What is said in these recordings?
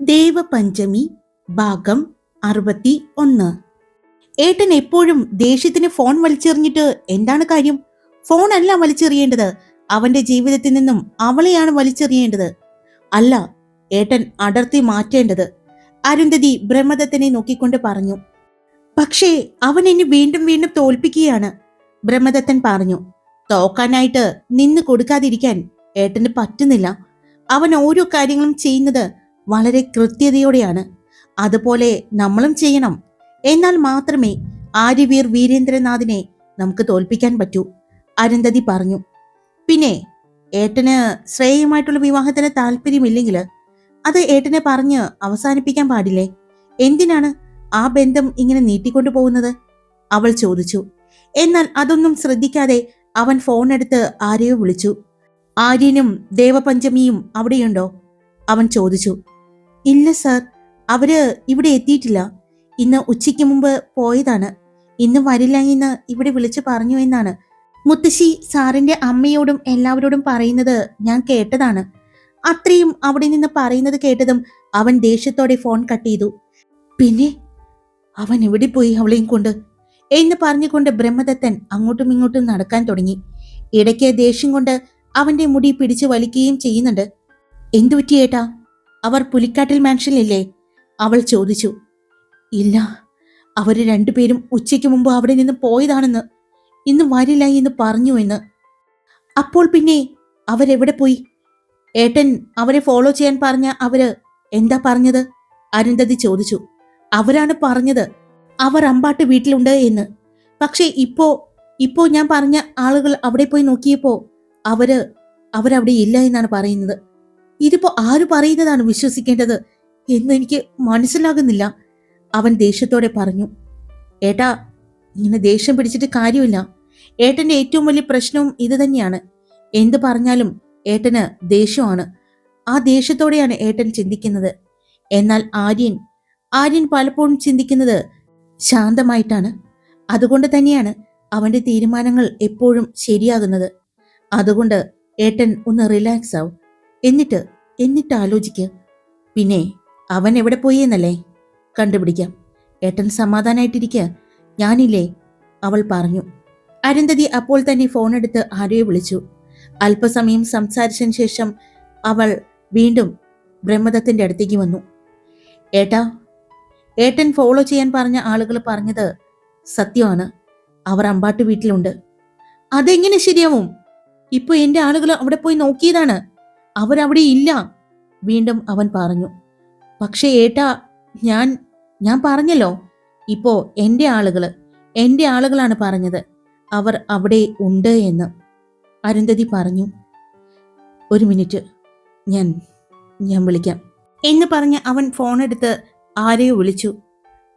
ദേവപഞ്ചമി ഭാഗം അറുപത്തി ഒന്ന് ഏട്ടൻ എപ്പോഴും ദേഷ്യത്തിന് ഫോൺ വലിച്ചെറിഞ്ഞിട്ട് എന്താണ് കാര്യം? ഫോൺ അല്ല വലിച്ചെറിയേണ്ടത്. അവന്റെ ജീവിതത്തിൽ നിന്നും അവളെയാണ് വലിച്ചെറിയേണ്ടത്. അല്ല ഏട്ടൻ അടർത്തി മാറ്റേണ്ടത്. അരുന്ധതി ബ്രഹ്മദത്തനെ നോക്കിക്കൊണ്ട് പറഞ്ഞു. പക്ഷേ അവൻ എന്നെ വീണ്ടും വീണ്ടും തോൽപ്പിക്കുകയാണ്. ബ്രഹ്മദത്തൻ പറഞ്ഞു. തോക്കാനായിട്ട് നിന്ന് കൊടുക്കാതിരിക്കാൻ ഏട്ടന് പറ്റുന്നില്ല. അവൻ ഓരോ കാര്യങ്ങളും ചെയ്യുന്നത് വളരെ കൃത്യതയോടെയാണ്. അതുപോലെ നമ്മളും ചെയ്യണം. എന്നാൽ മാത്രമേ ആര്യവീർ വീരേന്ദ്രനാഥിനെ നമുക്ക് തോൽപ്പിക്കാൻ പറ്റൂ അരുന്ധതി പറഞ്ഞു. പിന്നെ ഏട്ടന് ശ്രേയമായിട്ടുള്ള വിവാഹത്തിന് താല്പര്യമില്ലെങ്കിൽ അത് ഏട്ടനെ പറഞ്ഞ് അവസാനിപ്പിക്കാൻ പാടില്ലേ? എന്തിനാണ് ആ ബന്ധം ഇങ്ങനെ നീട്ടിക്കൊണ്ടു പോകുന്നത്? അവൾ ചോദിച്ചു. എന്നാൽ അതൊന്നും ശ്രദ്ധിക്കാതെ അവൻ ഫോൺ എടുത്ത് ആരെയോ വിളിച്ചു. ആര്യനും ദേവപഞ്ചമിയും അവിടെയുണ്ടോ? അവൻ ചോദിച്ചു. ഇല്ല സാർ. അവർ ഇവിടെ എത്തിയിട്ടില്ല. ഇന്ന് ഉച്ചയ്ക്ക് മുമ്പ് പോയതാണ്. ഇന്ന് വരില്ല എന്ന് ഇവിടെ വിളിച്ചു പറഞ്ഞു എന്നാണ്. മുത്തശ്ശി സാറിന്റെ അമ്മയോടും എല്ലാവരോടും പറയുന്നത് ഞാൻ കേട്ടതാണ്. അത്രയും അവിടെ നിന്ന് പറയുന്നത് കേട്ടതും അവൻ ദേഷ്യത്തോടെ ഫോൺ കട്ട് ചെയ്തു. പിന്നെ അവൻ എവിടെ പോയി അവളെയും കൊണ്ട്? എന്ന് പറഞ്ഞുകൊണ്ട് ബ്രഹ്മദത്തൻ അങ്ങോട്ടും ഇങ്ങോട്ടും നടക്കാൻ തുടങ്ങി. ഇടയ്ക്ക് ദേഷ്യം കൊണ്ട് അവന്റെ മുടി പിടിച്ചു വലിക്കുകയും ചെയ്യുന്നുണ്ട്. എന്തു പറ്റിയേട്ടാ അവർ പുലിക്കാട്ടിൽ മാൻഷനിലില്ലേ? അവൾ ചോദിച്ചു. ഇല്ല അവർ രണ്ടുപേരും ഉച്ചയ്ക്ക് മുമ്പ് അവിടെ നിന്ന് പോയതാണെന്ന്. ഇന്ന് വരില്ല എന്ന് പറഞ്ഞു എന്ന്. അപ്പോൾ പിന്നെ അവരെവിടെ പോയി? ഏട്ടൻ അവരെ ഫോളോ ചെയ്യാൻ പറഞ്ഞ അവർ എന്താ പറഞ്ഞത്? അരുന്ധതി ചോദിച്ചു. അവരാണ് പറഞ്ഞത് അവർ അമ്പാട്ട് വീട്ടിലുണ്ട് എന്ന്. പക്ഷേ ഇപ്പോ ഇപ്പോ ഞാൻ പറഞ്ഞ ആളുകൾ അവിടെ പോയി നോക്കിയപ്പോ അവർ അവരവിടെ ഇല്ല എന്നാണ് പറയുന്നത്. ഇതിപ്പോ ആര് പറയുന്നതാണ് വിശ്വസിക്കേണ്ടത് എന്ന് എനിക്ക് മനസ്സിലാകുന്നില്ല. അവൻ ദേഷ്യത്തോടെ പറഞ്ഞു ഏട്ടാ ഇങ്ങനെ ദേഷ്യം പിടിച്ചിട്ട് കാര്യമില്ല. ഏട്ടന്റെ ഏറ്റവും വലിയ പ്രശ്നവും ഇത് തന്നെയാണ്. എന്ത് പറഞ്ഞാലും ഏട്ടന് ദേഷ്യമാണ്. ആ ദേഷ്യത്തോടെയാണ് ഏട്ടൻ ചിന്തിക്കുന്നത്. എന്നാൽ ആര്യൻ ആര്യൻ പലപ്പോഴും ചിന്തിക്കുന്നത് ശാന്തമായിട്ടാണ്. അതുകൊണ്ട് തന്നെയാണ് അവന്റെ തീരുമാനങ്ങൾ എപ്പോഴും ശരിയാകുന്നത്. അതുകൊണ്ട് ഏട്ടൻ ഒന്ന് റിലാക്സ് ആവും എന്നിട്ട് എന്നിട്ട് ആലോചിക്ക്. പിന്നെ അവൻ എവിടെ പോയി എന്നല്ലേ? കണ്ടുപിടിക്കാം. ഏട്ടൻ സമാധാനായിട്ടിരിക്കുക ഞാനില്ലേ? അവൾ പറഞ്ഞു. അരുന്ധതി അപ്പോൾ തന്നെ ഫോണെടുത്ത് ആരെയോ വിളിച്ചു. അല്പസമയം സംസാരിച്ചതിന് ശേഷം അവൾ വീണ്ടും ബ്രഹ്മദത്തിന്റെ അടുത്തേക്ക് വന്നു. ഏട്ടാ ഏട്ടൻ ഫോളോ ചെയ്യാൻ പറഞ്ഞ ആളുകൾ പറഞ്ഞത് സത്യമാണ്. അവർ അമ്പാട്ട് വീട്ടിലുണ്ട്. അതെങ്ങനെ ശരിയാവും? ഇപ്പൊ എന്റെ ആളുകൾ അവിടെ പോയി നോക്കിയതാണ്. അവരവിടെ ഇല്ല. വീണ്ടും അവൻ പറഞ്ഞു പക്ഷേ ഏട്ടാ ഞാൻ ഞാൻ പറഞ്ഞല്ലോ ഇപ്പോ എന്റെ ആളുകൾ എന്റെ ആളുകളാണ് പറഞ്ഞത് അവർ അവിടെ ഉണ്ട് എന്ന്. അരുന്ധതി പറഞ്ഞു ഒരു മിനിറ്റ് ഞാൻ ഞാൻ വിളിക്കാം. എന്ന് പറഞ്ഞ് അവൻ ഫോൺ എടുത്ത് ആരെയോ വിളിച്ചു.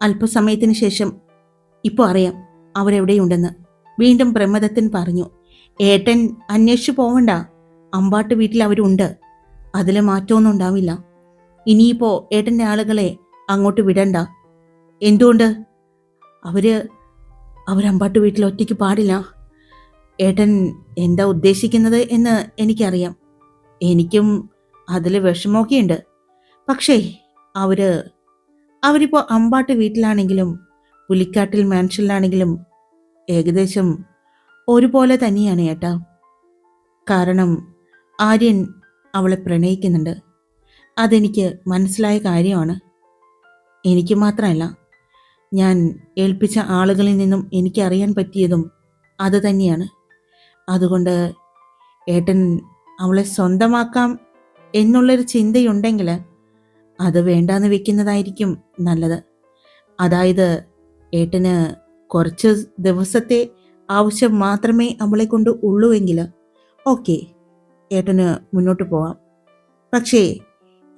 അല്പസമയത്തിന് ശേഷം ഇപ്പോൾ അറിയാം അവരെവിടെയുണ്ടെന്ന്. വീണ്ടും പ്രമദത്തൻ പറഞ്ഞു ഏട്ടൻ അന്വേഷിച്ചു പോവണ്ട അമ്പാട്ട് വീട്ടിൽ അവരുണ്ട്. അതിൽ മാറ്റമൊന്നും ഉണ്ടാവില്ല. ഇനിയിപ്പോ ഏട്ടന്റെ ആളുകളെ അങ്ങോട്ട് വിടണ്ട. എന്തുകൊണ്ട്? അവർ അവരമ്പാട്ട് വീട്ടിൽ ഒറ്റയ്ക്ക് പാടില്ല. ഏട്ടൻ എന്താ ഉദ്ദേശിക്കുന്നത് എന്ന് എനിക്കറിയാം. എനിക്കും അതിൽ വിഷമമൊക്കെയുണ്ട്. പക്ഷേ അവർ അവരിപ്പോ അമ്പാട്ട് വീട്ടിലാണെങ്കിലും പുലിക്കാട്ടിൽ മാൻഷനിലാണെങ്കിലും ഏകദേശം ഒരുപോലെ തന്നെയാണ് ഏട്ടാ. കാരണം ആര്യൻ അവളെ പ്രണയിക്കുന്നുണ്ട്. അതെനിക്ക് മനസ്സിലായ കാര്യമാണ്. എനിക്ക് മാത്രമല്ല ഞാൻ ഏൽപ്പിച്ച ആളുകളിൽ നിന്നും എനിക്കറിയാൻ പറ്റിയതും അത് തന്നെയാണ്. അതുകൊണ്ട് ഏട്ടൻ അവളെ സ്വന്തമാക്കാം എന്നുള്ളൊരു ചിന്തയുണ്ടെങ്കിൽ അത് വേണ്ടാന്ന് വെക്കുന്നതായിരിക്കും നല്ലത്. അതായത് ഏട്ടന് കുറച്ച് ദിവസത്തെ ആവശ്യം മാത്രമേ അവളെ കൊണ്ട് ഉള്ളൂവെങ്കിൽ ഓക്കെ. ഏട്ടന് മുന്നോട്ട് പോവാം. പക്ഷേ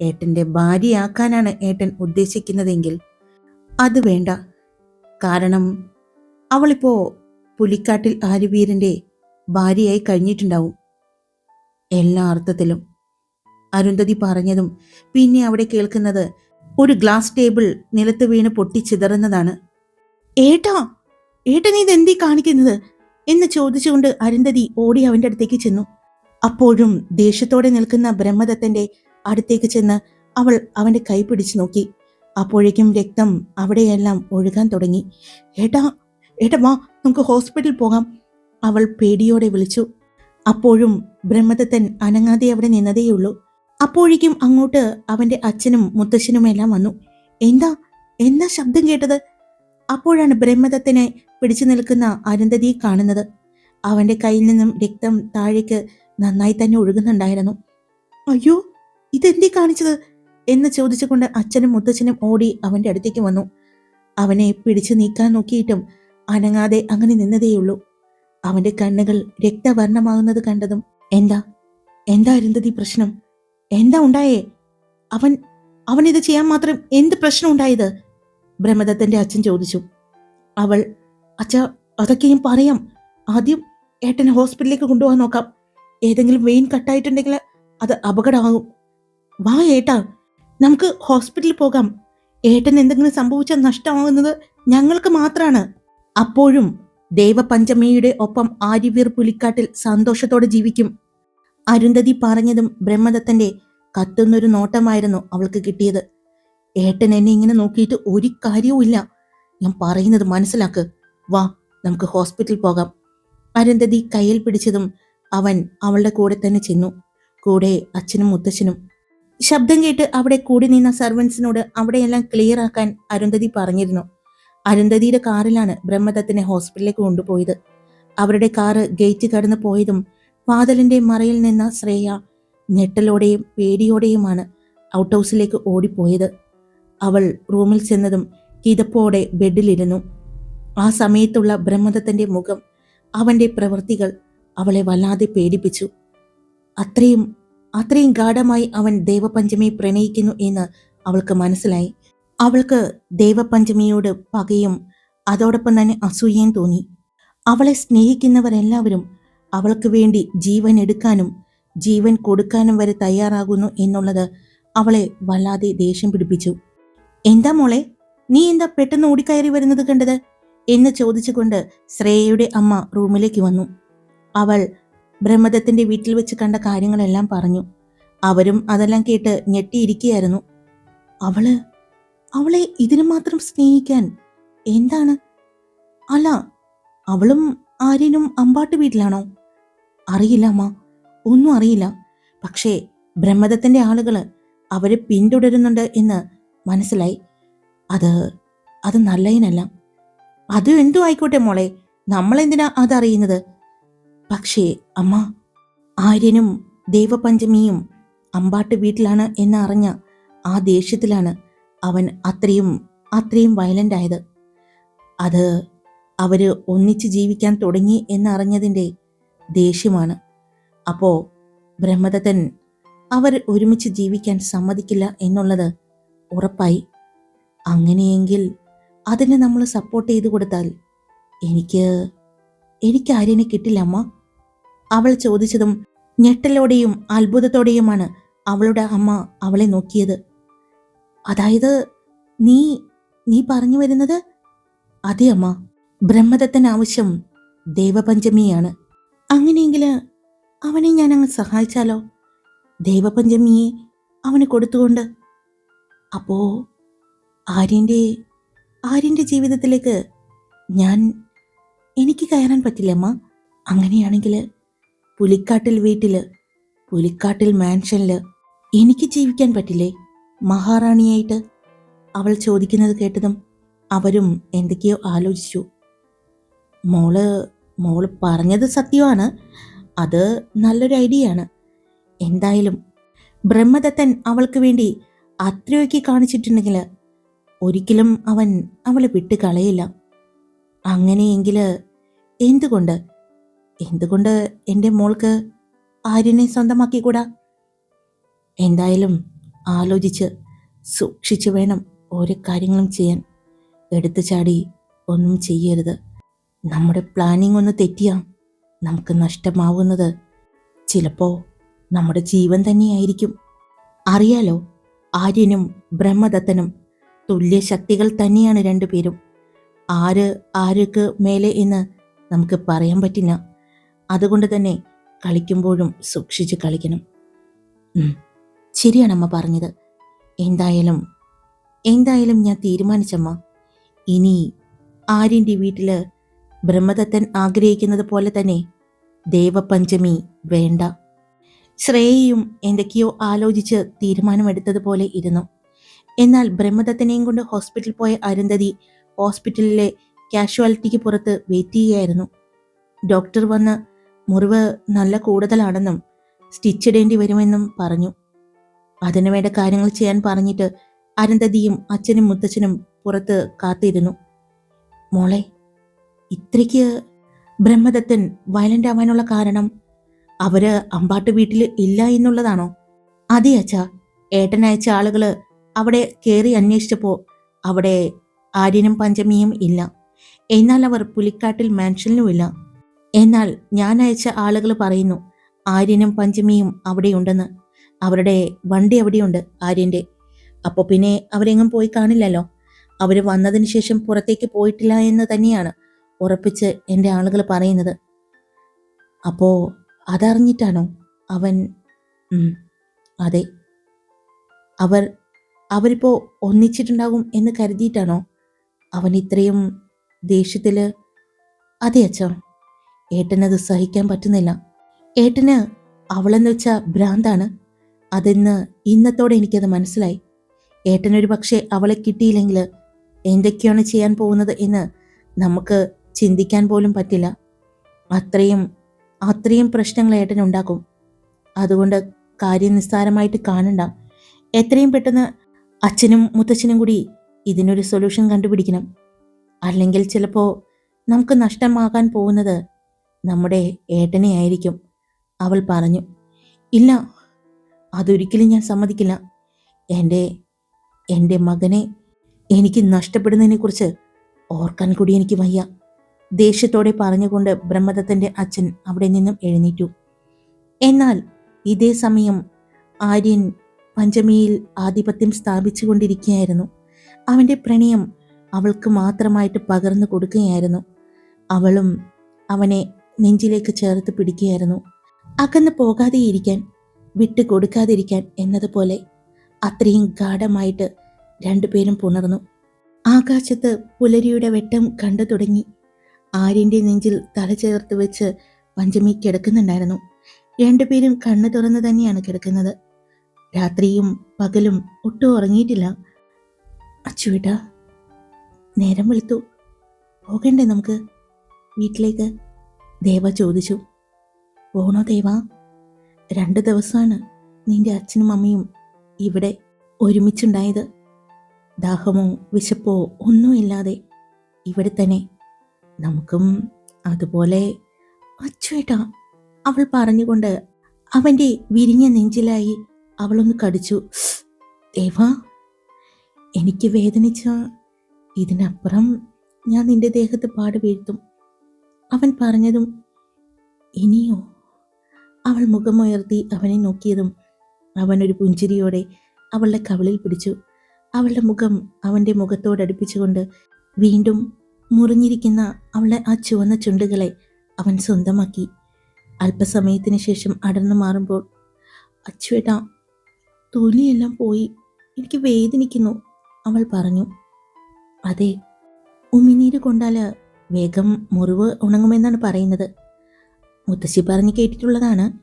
ഏട്ടന്റെ ഭാര്യയാക്കാനാണ് ഏട്ടൻ ഉദ്ദേശിക്കുന്നതെങ്കിൽ അത് വേണ്ട. കാരണം അവളിപ്പോ പുലിക്കാട്ടിൽ ആര്യവീരന്റെ ഭാര്യയായി കഴിഞ്ഞിട്ടുണ്ടാവും. എല്ലാ അർത്ഥത്തിലും. അരുന്ധതി പറഞ്ഞതും പിന്നെ അവിടെ കേൾക്കുന്നത് ഒരു ഗ്ലാസ് ടേബിൾ നിലത്ത് വീണ് പൊട്ടിച്ചിതറുന്നതാണ് ഏട്ടാ ഏട്ടൻ ഇത് എന്തീ കാണിക്കുന്നത്? എന്ന് ചോദിച്ചുകൊണ്ട് അരുന്ധതി ഓടി അവന്റെ അടുത്തേക്ക് ചെന്നു. അപ്പോഴും ദേഷ്യത്തോടെ നിൽക്കുന്ന ബ്രഹ്മദത്തന്റെ അടുത്തേക്ക് ചെന്ന് അവൾ അവന്റെ കൈ പിടിച്ചു നോക്കി. അപ്പോഴേക്കും രക്തം അവിടെയെല്ലാം ഒഴുകാൻ തുടങ്ങി. ഏട്ടാ ഏട്ടാ വാ നമുക്ക് ഹോസ്പിറ്റലിൽ പോകാം അവൾ പേടിയോടെ വിളിച്ചു. അപ്പോഴും ബ്രഹ്മദത്തൻ അനങ്ങാതെ അവിടെ നിന്നതേയുള്ളൂ. അപ്പോഴേക്കും അങ്ങോട്ട് അവന്റെ അച്ഛനും മുത്തശ്ശനുമെല്ലാം വന്നു. എന്താ എന്താ ശബ്ദം കേട്ടത്? അപ്പോഴാണ് ബ്രഹ്മദത്തനെ പിടിച്ചു നിൽക്കുന്ന അരുന്ധതിയെ കാണുന്നത്. അവന്റെ കയ്യിൽ നിന്നും രക്തം താഴേക്ക് നന്നായി തന്നെ ഒഴുകുന്നുണ്ടായിരുന്നു. അയ്യോ ഇതെന്തേ കാണിച്ചത്? എന്ന് ചോദിച്ചുകൊണ്ട് അച്ഛനും മുത്തച്ഛനും ഓടി അവന്റെ അടുത്തേക്ക് വന്നു. അവനെ പിടിച്ചു നീക്കാൻ നോക്കിയിട്ടും അനങ്ങാതെ അങ്ങനെ നിന്നതേയുള്ളൂ. അവന്റെ കണ്ണുകൾ രക്തവർണമാകുന്നത് കണ്ടതും എന്താ? എന്താ അരുന്ധതി പ്രശ്നം? എന്താ ഉണ്ടായേ? അവൻ അവൻ ഇത് ചെയ്യാൻ മാത്രം എന്ത് പ്രശ്നം ഉണ്ടായത്? ബ്രഹ്മദത്തന്റെ അച്ഛൻ ചോദിച്ചു. അവൾ അച്ഛ അതൊക്കെയും പറയാം. ആദ്യം ഏട്ടനെ ഹോസ്പിറ്റലിലേക്ക് കൊണ്ടുപോകാൻ നോക്കാം. ഏതെങ്കിലും വെയിൻ കട്ടായിട്ടുണ്ടെങ്കിൽ അത് അപകടമാകും. വാ ഏട്ടാ നമുക്ക് ഹോസ്പിറ്റലിൽ പോകാം. ഏട്ടൻ എന്തെങ്കിലും സംഭവിച്ചാൽ നഷ്ടമാകുന്നത് ഞങ്ങൾക്ക് മാത്രമാണ് അപ്പോഴും ദേവപഞ്ചമിയുടെ ഒപ്പം ആര്യവീർ പുലിക്കാട്ടിൽ സന്തോഷത്തോടെ ജീവിക്കും. അരുന്ധതി പറഞ്ഞതും ബ്രഹ്മദത്തന്റെ കത്തുന്നൊരു നോട്ടമായിരുന്നു അവൾക്ക് കിട്ടിയത്. ഏട്ടൻ എന്നെ ഇങ്ങനെ നോക്കിയിട്ട് ഒരു കാര്യവുമില്ല ഞാൻ പറയുന്നത് മനസ്സിലാക്ക്. വാ നമുക്ക് ഹോസ്പിറ്റലിൽ പോകാം. അരുന്ധതി കയ്യിൽ പിടിച്ചതും അവൻ അവളുടെ കൂടെ തന്നെ ചെന്നു. കൂടെ അച്ഛനും മുത്തച്ഛനും. ശബ്ദം കേട്ട് അവിടെ കൂടി നിന്ന സർവൻസിനോട് അവിടെയെല്ലാം ക്ലിയർ ആക്കാൻ അരുന്ധതി പറഞ്ഞിരുന്നു. അരുന്ധതിയുടെ കാറിലാണ് ബ്രഹ്മദത്തിനെ ഹോസ്പിറ്റലിലേക്ക് കൊണ്ടുപോയത്. അവരുടെ കാറ് ഗേറ്റ് കടന്നു പോയതും വാതിലിന്റെ മറയിൽ നിന്ന ശ്രേയ ഞെട്ടലോടെയും പേടിയോടെയുമാണ് ഔട്ട് ഹൗസിലേക്ക് ഓടിപ്പോയത്. അവൾ റൂമിൽ ചെന്നതും കിതപ്പോടെ ബെഡിലിരുന്നു ആ സമയത്തുള്ള ബ്രഹ്മദത്തിന്റെ മുഖം അവന്റെ പ്രവൃത്തികൾ അവളെ വല്ലാതെ പേടിപ്പിച്ചു. അത്രയും അത്രയും ഗാഠമായി അവൻ ദേവപഞ്ചമി പ്രണയിക്കുന്നു എന്ന് അവൾക്ക് മനസ്സിലായി. അവൾക്ക് ദേവപഞ്ചമിയോട് പകയും അതോടൊപ്പം തന്നെ അസൂയയും തോന്നി. അവളെ സ്നേഹിക്കുന്നവരെല്ലാവരും അവൾക്ക് വേണ്ടി ജീവൻ എടുക്കാനും ജീവൻ കൊടുക്കാനും വരെ തയ്യാറാകുന്നു എന്നുള്ളത് അവളെ വല്ലാതെ ദേഷ്യം പിടിപ്പിച്ചു. എന്താ മോളെ നീ എന്താ പെട്ടെന്ന് ഓടിക്കയറി വരുന്നത് കണ്ടത്? എന്ന് ചോദിച്ചുകൊണ്ട് ശ്രേയയുടെ അമ്മ റൂമിലേക്ക് വന്നു. അവൾ ബ്രഹ്മദത്തിന്റെ വീട്ടിൽ വെച്ച് കണ്ട കാര്യങ്ങളെല്ലാം പറഞ്ഞു. അവരും അതെല്ലാം കേട്ട് ഞെട്ടിയിരിക്കുകയായിരുന്നു. അവൾ അവളെ ഇതിനു മാത്രം സ്നേഹിക്കാൻ എന്താണ്? അല്ല അവളും ആര്യനും അമ്പാട്ട് വീട്ടിലാണോ? അറിയില്ല അമ്മ. ഒന്നും അറിയില്ല. പക്ഷേ ബ്രഹ്മദത്തിന്റെ ആളുകൾ അവരെ പിന്തുടരുന്നുണ്ട് എന്ന് മനസ്സിലായി. അത് അത് നല്ലതിനല്ല അത് എന്തു ആയിക്കോട്ടെ മോളെ. നമ്മളെന്തിനാ അതറിയുന്നത്? പക്ഷേ അമ്മ ആര്യനും ദേവപഞ്ചമിയും അമ്പാട്ട് വീട്ടിലാണ് എന്നറിഞ്ഞ ആ ദേഷ്യത്തിലാണ് അവൻ അത്രയും അത്രയും വയലന്റ് ആയത് അത് അവർ ഒന്നിച്ച് ജീവിക്കാൻ തുടങ്ങി എന്നറിഞ്ഞതിന്റെ ദേഷ്യമാണ്. അപ്പോ ബ്രഹ്മദത്തൻ അവർ ഒരുമിച്ച് ജീവിക്കാൻ സമ്മതിക്കില്ല എന്നുള്ളത് ഉറപ്പായി. അങ്ങനെയെങ്കിൽ അതിനെ നമ്മൾ സപ്പോർട്ട് ചെയ്തു കൊടുത്താൽ എനിക്ക് എനിക്ക് ആര്യനെ കിട്ടില്ല അമ്മ. അവൾ ചോദിച്ചതും ഞെട്ടലോടെയും അത്ഭുതത്തോടെയുമാണ് അവളുടെ അമ്മ അവളെ നോക്കിയത്. അതായത് നീ നീ പറഞ്ഞു വരുന്നത്? അതെ അമ്മ. ബ്രഹ്മദത്തൻ ആവശ്യം ദേവപഞ്ചമിയാണ്. അങ്ങനെയെങ്കിൽ അവനെ ഞാൻ അങ്ങ് സഹായിച്ചാലോ? ദേവപഞ്ചമിയെ അവന് കൊടുത്തുകൊണ്ട്. അപ്പോ ആര്യന്റെ ആര്യന്റെ ജീവിതത്തിലേക്ക് ഞാൻ എനിക്ക് കയറാൻ പറ്റില്ല അമ്മ. അങ്ങനെയാണെങ്കിൽ പുലിക്കാട്ടിൽ വീട്ടിൽ പുലിക്കാട്ടിൽ മാൻഷനിൽ എനിക്ക് ജീവിക്കാൻ പറ്റില്ലേ? മഹാറാണിയായിട്ട് അവൾ ചോദിക്കുന്നത് കേട്ടതും അവരും എന്തൊക്കെയോ ആലോചിച്ചു. മോൾ മോൾ പറഞ്ഞത് സത്യമാണ്. അത് നല്ലൊരു ഐഡിയ ആണ് എന്തായാലും ബ്രഹ്മദത്തൻ അവൾക്ക് വേണ്ടി അത്രയൊക്കെ കാണിച്ചിട്ടുണ്ടെങ്കിൽ ഒരിക്കലും അവൻ അവളെ വിട്ട് കളയില്ല അങ്ങനെയെങ്കിൽ എന്തുകൊണ്ട് എന്തുകൊണ്ട് എന്റെ മോൾക്ക് ആര്യനെ സ്വന്തമാക്കിക്കൂടാ? എന്തായാലും ആലോചിച്ച് സൂക്ഷിച്ചു വേണം ഓരോ കാര്യങ്ങളും ചെയ്യാൻ. എടുത്തു ചാടി ഒന്നും ചെയ്യരുത്. നമ്മുടെ പ്ലാനിങ് ഒന്ന് തെറ്റിയാ നമുക്ക് നഷ്ടമാവുന്നത്. ചിലപ്പോൾ നമ്മുടെ ജീവൻ തന്നെയായിരിക്കും. അറിയാലോ ആര്യനും ബ്രഹ്മദത്തനും തുല്യ ശക്തികൾ തന്നെയാണ് രണ്ടുപേരും. ആര് ആർക്ക് മേലെ എന്ന് നമുക്ക് പറയാൻ പറ്റില്ല. അതുകൊണ്ട് തന്നെ കളിക്കുമ്പോഴും സൂക്ഷിച്ച് കളിക്കണം. ശരിയാണ് അമ്മ പറഞ്ഞത്. എന്തായാലും എന്തായാലും ഞാൻ തീരുമാനിച്ചമ്മ. ഇനി ആര്യന്റെ വീട്ടിൽ ബ്രഹ്മദത്തൻ ആഗ്രഹിക്കുന്നത് പോലെ തന്നെ ദേവപഞ്ചമി വേണ്ട. ശ്രേയയും എന്തൊക്കെയോ ആലോചിച്ച് തീരുമാനമെടുത്തതുപോലെ ഇരുന്നു. എന്നാൽ ബ്രഹ്മദത്തനെയും കൊണ്ട് ഹോസ്പിറ്റലിൽ പോയ അരുന്ധതി ഹോസ്പിറ്റലിലെ കാഷ്വാലിറ്റിക്ക് പുറത്ത് വെയിറ്റ് ചെയ്യുകയായിരുന്നു. ഡോക്ടർ വന്ന് മുറിവ് നല്ല കൂടുതലാണെന്നും സ്റ്റിച്ച് ഇടേണ്ടി വരുമെന്നും പറഞ്ഞു. അതിനു വേണ്ട കാര്യങ്ങൾ ചെയ്യാൻ പറഞ്ഞിട്ട് അരുന്ധതിയും അച്ഛനും മുത്തച്ഛനും പുറത്ത് കാത്തിരുന്നു. മോളെ ഇത്രയ്ക്ക് ബ്രഹ്മദത്തൻ വയലന്റ് ആവാനുള്ള കാരണം അവർ അമ്പാട്ട് വീട്ടിൽ ഇല്ല എന്നുള്ളതാണോ? അതെ അച്ഛ. ഏട്ടനയച്ച ആളുകൾ അവിടെ കയറി അന്വേഷിച്ചപ്പോ അവിടെ ആര്യനും പഞ്ചമിയും ഇല്ല. എന്നാൽ അവർ പുലിക്കാട്ടിൽ മാൻഷനിലുമില്ല. എന്നാൽ ഞാൻ അയച്ച ആളുകൾ പറയുന്നു ആര്യനും പഞ്ചമിയും അവിടെയുണ്ടെന്ന്. അവരുടെ വണ്ടി അവിടെയുണ്ട് ആര്യന്റെ. അപ്പോൾ പിന്നെ അവരെങ്ങും പോയി കാണില്ലല്ലോ? അവർ വന്നതിന് ശേഷം പുറത്തേക്ക് പോയിട്ടില്ല എന്ന് തന്നെയാണ് ഉറപ്പിച്ച് എന്റെ ആളുകൾ പറയുന്നത്. അപ്പോൾ അതറിഞ്ഞിട്ടാണോ അവൻ അതെ. അവർ അവരിപ്പോ ഒന്നിച്ചിട്ടുണ്ടാകും എന്ന് കരുതിയിട്ടാണോ? അവൻ ഇത്രയും ദേഷ്യത്തിൽ അതെ അച്ഛാ ഏട്ടനത് സഹിക്കാൻ പറ്റുന്നില്ല. ഏട്ടന് അവളെന്ന് വെച്ച ഭ്രാന്താണ്. അതെന്ന് ഇന്നത്തോടെ എനിക്കത് മനസ്സിലായി. ഏട്ടനൊരു പക്ഷേ അവളെ കിട്ടിയില്ലെങ്കിൽ എന്തൊക്കെയാണ് ചെയ്യാൻ പോകുന്നത് എന്ന് നമുക്ക് ചിന്തിക്കാൻ പോലും പറ്റില്ല. അത്രയും അത്രയും പ്രശ്നങ്ങൾ ഏട്ടൻ ഉണ്ടാക്കും. അതുകൊണ്ട് കാര്യം നിസ്സാരമായിട്ട് കാണണ്ട. എത്രയും പെട്ടെന്ന് അച്ഛനും മുത്തച്ഛനും കൂടി ഇതിനൊരു സൊല്യൂഷൻ കണ്ടുപിടിക്കണം. അല്ലെങ്കിൽ ചിലപ്പോൾ നമുക്ക് നഷ്ടമാകാൻ പോകുന്നത് നമ്മുടെ ഏട്ടനെ ആയിരിക്കും അവൾ പറഞ്ഞു ഇല്ല അതൊരിക്കലും ഞാൻ സമ്മതിക്കില്ല. എന്റെ എന്റെ മകനെ എനിക്ക് നഷ്ടപ്പെടുന്നതിനെക്കുറിച്ച് ഓർക്കാൻ കൂടി എനിക്ക് വയ്യ. ദേഷ്യത്തോടെ പറഞ്ഞുകൊണ്ട് ബ്രഹ്മദത്തന്റെ അച്ഛൻ അവിടെ നിന്നും എഴുന്നേറ്റു. എന്നാൽ ഇതേ സമയം ആര്യൻ പഞ്ചമിയിൽ ആധിപത്യം സ്ഥാപിച്ചുകൊണ്ടിരിക്കുകയായിരുന്നു. അവന്റെ പ്രണയം അവൾക്ക് മാത്രമായിട്ട് പകർന്നു കൊടുക്കുകയായിരുന്നു. അവളും അവനെ നെഞ്ചിലേക്ക് ചേർത്ത് പിടിക്കുകയായിരുന്നു. അകന്നു പോകാതെയിരിക്കാൻ വിട്ടുകൊടുക്കാതിരിക്കാൻ എന്നതുപോലെ അത്രയും ഗാഠമായിട്ട് രണ്ടുപേരും പുണർന്നു. ആകാശത്ത് പുലരിയുടെ വെട്ടം കണ്ടു തുടങ്ങി. ആര്യന്റെ നെഞ്ചിൽ തല ചേർത്ത് വെച്ച് പഞ്ചമി കിടക്കുന്നുണ്ടായിരുന്നു. രണ്ടുപേരും കണ്ണു തുറന്നു തന്നെയാണ് കിടക്കുന്നത്. രാത്രിയും പകലും ഒട്ടും ഉറങ്ങിയിട്ടില്ല. അച്ചുവിട്ട നേരം വെളുത്തു. പോകണ്ടേ നമുക്ക്? വീട്ടിലേക്ക്? ദേവ ചോദിച്ചു പോണോ ദേവ രണ്ട് ദിവസമാണ് നിന്റെ അച്ഛനും അമ്മയും ഇവിടെ ഒരുമിച്ചുണ്ടായത്. ദാഹമോ വിശപ്പോ ഒന്നുമില്ലാതെ ഇവിടെ തന്നെ. നമുക്കും അതുപോലെ അച്ചുവേട്ടാ അവൾ പറഞ്ഞുകൊണ്ട് അവന്റെ വിരിഞ്ഞ നെഞ്ചിലായി അവളൊന്ന് കടിച്ചു. ദേവ എനിക്ക് വേദനിച്ച ഇതിനപ്പുറം ഞാൻ നിന്റെ ദേഹത്ത് പാട് വീഴ്ത്തും. അവൻ പറഞ്ഞതും ഇനിയോ? അവൾ മുഖമുയർത്തി അവനെ നോക്കിയതും അവൻ ഒരു പുഞ്ചിരിയോടെ അവളുടെ കവിളിൽ പിടിച്ചു. അവളുടെ മുഖം അവന്റെ മുഖത്തോടടുപ്പിച്ചുകൊണ്ട് വീണ്ടും മുറിഞ്ഞിരിക്കുന്ന അവളുടെ ആ ചുവന്ന ചുണ്ടുകളെ അവൻ സ്വന്തമാക്കി. അല്പസമയത്തിന് ശേഷം അടർന്നു മാറുമ്പോൾ അച്ചുവേട്ടാ തൊലിയെല്ലാം പോയി. എനിക്ക് വേദനിക്കുന്നു അവൾ പറഞ്ഞു. അതെ ഉമിനീര് കൊണ്ടാൽ വേഗം മുറിവ് ഉണങ്ങുമെന്നാണ് പറയുന്നത്. മുത്തശ്ശി പറഞ്ഞ് കേട്ടിട്ടുള്ളതാണ്.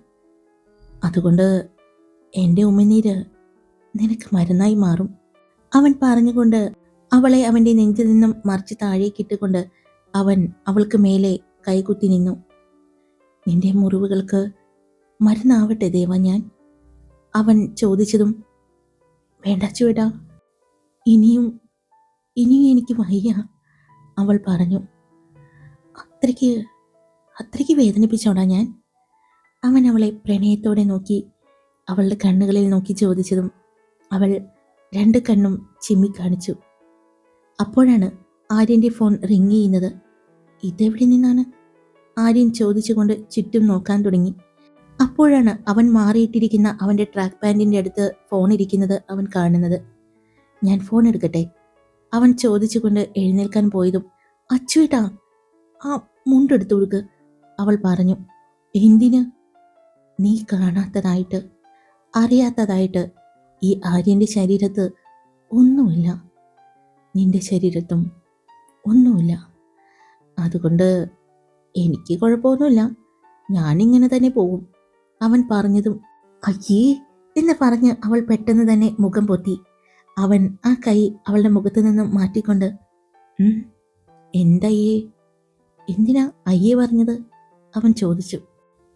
അതുകൊണ്ട് എന്റെ ഉമ്മനീര് നിനക്ക് മരുന്നായി മാറും. അവൻ പറഞ്ഞുകൊണ്ട് അവളെ അവന്റെ നെഞ്ചിൽ നിന്നും മറിച്ച് താഴേക്കിട്ടുകൊണ്ട് അവൻ അവൾക്ക് മേലെ കൈകുത്തി നിന്നു. നിന്റെ മുറിവുകൾക്ക് മരുന്നാവട്ടെ ദേവ ഞാൻ അവൻ ചോദിച്ചതും വേണ്ട ചുവേട്ടാ ഇനിയും ഇനിയും എനിക്ക് വയ്യ അവൾ പറഞ്ഞു. അത്രയ്ക്ക് അത്രയ്ക്ക് വേദനിപ്പിച്ചോടാ ഞാൻ? അവൻ അവളെ പ്രണയത്തോടെ നോക്കി അവളുടെ കണ്ണുകളിൽ നോക്കി ചോദിച്ചതും അവൾ രണ്ട് കണ്ണും ചിമ്മി കാണിച്ചു. അപ്പോഴാണ് ആര്യന്റെ ഫോൺ റിങ് ചെയ്യുന്നത്. ഇതെവിടെ നിന്നാണ്? ആര്യൻ ചോദിച്ചുകൊണ്ട് ചുറ്റും നോക്കാൻ തുടങ്ങി. അപ്പോഴാണ് അവൻ മാറിയിട്ടിരിക്കുന്ന അവന്റെ ട്രാക്ക് പാന്റിന്റെ അടുത്ത് ഫോൺ ഇരിക്കുന്നത് അവൻ കാണുന്നത്. ഞാൻ ഫോൺ എടുക്കട്ടെ? അവൻ ചോദിച്ചുകൊണ്ട് എഴുന്നേൽക്കാൻ പോയതും അച്ചുവേട്ടാ ആ മുണ്ടെടുത്തു കൊടുക്ക്. അവൾ പറഞ്ഞു എന്തിന്? നീ കാണാത്തതായിട്ട് അറിയാത്തതായിട്ട് ഈ ആര്യന്റെ ശരീരത്ത് ഒന്നുമില്ല. നിന്റെ ശരീരത്തും ഒന്നുമില്ല. അതുകൊണ്ട് എനിക്ക് കുഴപ്പമൊന്നുമില്ല. ഞാനിങ്ങനെ തന്നെ പോകും. അവൻ പറഞ്ഞതും അയ്യേ എന്ന് പറഞ്ഞ് അവൾ പെട്ടെന്ന് തന്നെ മുഖം പൊത്തി. അവൻ ആ കൈ അവളുടെ മുഖത്ത് നിന്നും മാറ്റിക്കൊണ്ട് "ഉം, എന്തയ്യേ എന്തിനാ അയ്യേ പറഞ്ഞത്? അവൻ ചോദിച്ചു.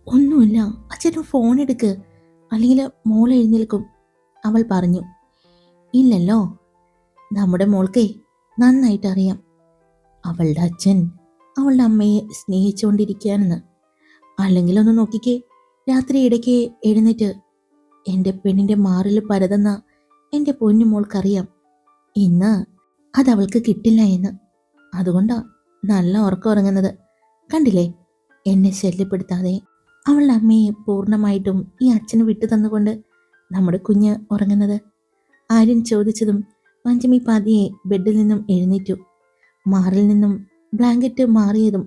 ഒന്നുമില്ല അച്ഛനും ഫോൺ എടുക്ക്. അല്ലെങ്കിൽ മോൾ എഴുന്നേൽക്കും. അവൾ പറഞ്ഞു ഇല്ലല്ലോ നമ്മുടെ മോൾക്കേ നന്നായിട്ട് അറിയാം. അവളുടെ അച്ഛൻ അവളുടെ അമ്മയെ സ്നേഹിച്ചുകൊണ്ടിരിക്കുകയാണെന്ന്. അല്ലെങ്കിൽ ഒന്ന് നോക്കിക്കേ രാത്രി ഇടയ്ക്ക് എഴുന്നേറ്റ് എന്റെ പെണ്ണിന്റെ മാറിൽ പരതെന്ന എന്റെ പൊന്നു മോൾക്കറിയാം. ഇന്ന് അതവൾക്ക് കിട്ടില്ല എന്ന്. അതുകൊണ്ടാ നല്ല ഉറക്കം ഉറങ്ങുന്നത്. കണ്ടില്ലേ? എന്നെ ശല്യപ്പെടുത്താതെ അവളുടെ അമ്മയെ പൂർണമായിട്ടും ഈ അച്ഛന് വിട്ടു തന്നുകൊണ്ട് നമ്മുടെ കുഞ്ഞ് ഉറങ്ങുന്നത്. ആര്യൻ ചോദിച്ചതും പഞ്ചമി പാതിയെ ബെഡിൽ നിന്നും എഴുന്നേറ്റു. മാറിൽ നിന്നും ബ്ലാങ്കറ്റ് മാറിയതും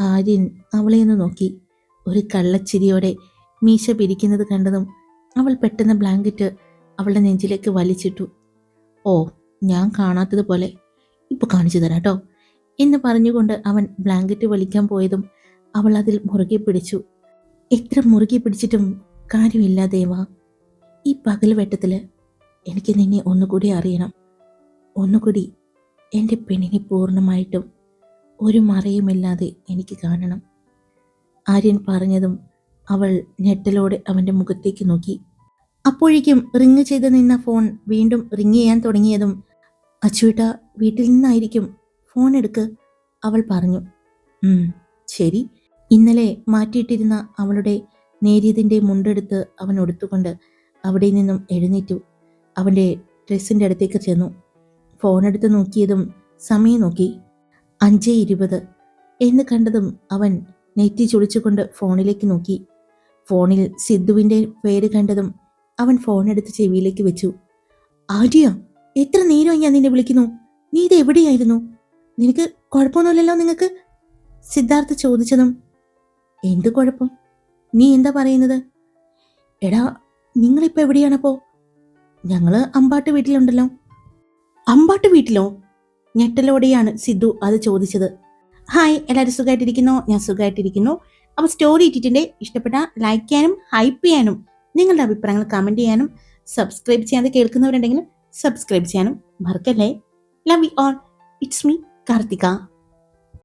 ആര്യൻ അവളെ ഒന്ന് നോക്കി. ഒരു കള്ളച്ചിരിയോടെ മീശ പിരിക്കുന്നത് കണ്ടതും അവൾ പെട്ടെന്ന് ബ്ലാങ്കറ്റ് അവളുടെ നെഞ്ചിലേക്ക് വലിച്ചിട്ടു. ഓ ഞാൻ കാണാത്തതുപോലെ. ഇപ്പൊ കാണിച്ചു തരാട്ടോ എന്ന് പറഞ്ഞുകൊണ്ട് അവൻ ബ്ലാങ്കറ്റ് വലിക്കാൻ പോയതും അവൾ അതിൽ മുറുകെ പിടിച്ചു. എത്ര മുറുകെ പിടിച്ചിട്ടും കാര്യമില്ല ദേവ. ഈ പകൽ വെട്ടത്തിൽ എനിക്ക് നിന്നെ ഒന്നുകൂടി അറിയണം. ഒന്നുകൂടി എന്റെ പെണ്ണിനെ പൂർണമായിട്ടും ഒരു മറയുമില്ലാതെ എനിക്ക് കാണണം. ആര്യൻ പറഞ്ഞതും അവൾ ഞെട്ടലോടെ അവന്റെ മുഖത്തേക്ക് നോക്കി. അപ്പോഴേക്കും റിങ് ചെയ്ത് നിന്ന ഫോൺ വീണ്ടും റിങ് ചെയ്യാൻ തുടങ്ങിയതും അച്ചുവിട്ട വീട്ടിൽ നിന്നായിരിക്കും ഫോൺ എടുക്ക് അവൾ പറഞ്ഞു. "ഉം, ശരി. ഇന്നലെ മാറ്റിയിട്ടിരുന്ന അവളുടെ നേരിയതിന്റെ മുണ്ടെടുത്ത് അവൻ ഒടുത്തുകൊണ്ട് അവിടെ നിന്നും എഴുന്നേറ്റു. അവന്റെ ഡ്രസ്സിന്റെ അടുത്തേക്ക് ചെന്നു. ഫോൺ എടുത്ത് നോക്കിയതും സമയം നോക്കി. അഞ്ച് ഇരുപത്. എന്ന് കണ്ടതും അവൻ നെറ്റി ചുളിച്ചുകൊണ്ട് ഫോണിലേക്ക് നോക്കി. ഫോണിൽ സിദ്ധുവിന്റെ പേര് കണ്ടതും അവൻ ഫോൺ എടുത്ത് ചെവിയിലേക്ക് വെച്ചു. ആര്യ എത്ര നേരമായി ഞാൻ നിന്നെ വിളിക്കുന്നു? നീ ഇത് എവിടെയായിരുന്നു നിനക്ക് കുഴപ്പമൊന്നുമില്ലല്ലോ നിങ്ങൾക്ക്? സിദ്ധാർത്ഥ ചോദിച്ചതും എന്ത് കുഴപ്പം? നീ എന്താ പറയുന്നത്? എടാ നിങ്ങളിപ്പോൾ എവിടെയാണപ്പോ? ഞങ്ങൾ അമ്പാട്ട് വീട്ടിലുണ്ടല്ലോ. അമ്പാട്ട് വീട്ടിലോ? ഞെട്ടലോടെയാണ് സിദ്ധു അത് ചോദിച്ചത്. ഹായ് എല്ലാവരും സുഖമായിട്ടിരിക്കുന്നോ ഞാൻ സുഖമായിട്ടിരിക്കുന്നു അപ്പോൾ സ്റ്റോറി ഇട്ടിട്ടുണ്ട്. ഇഷ്ടപ്പെട്ട ലൈക്ക് ചെയ്യാനും ഹൈപ്പ് ചെയ്യാനും നിങ്ങളുടെ അഭിപ്രായങ്ങൾ കമന്റ് ചെയ്യാനും സബ്സ്ക്രൈബ് ചെയ്യാതെ കേൾക്കുന്നവരുണ്ടെങ്കിൽ സബ്സ്ക്രൈബ് ചെയ്യാനും മറക്കല്ലേ? Love you all it's me Kartika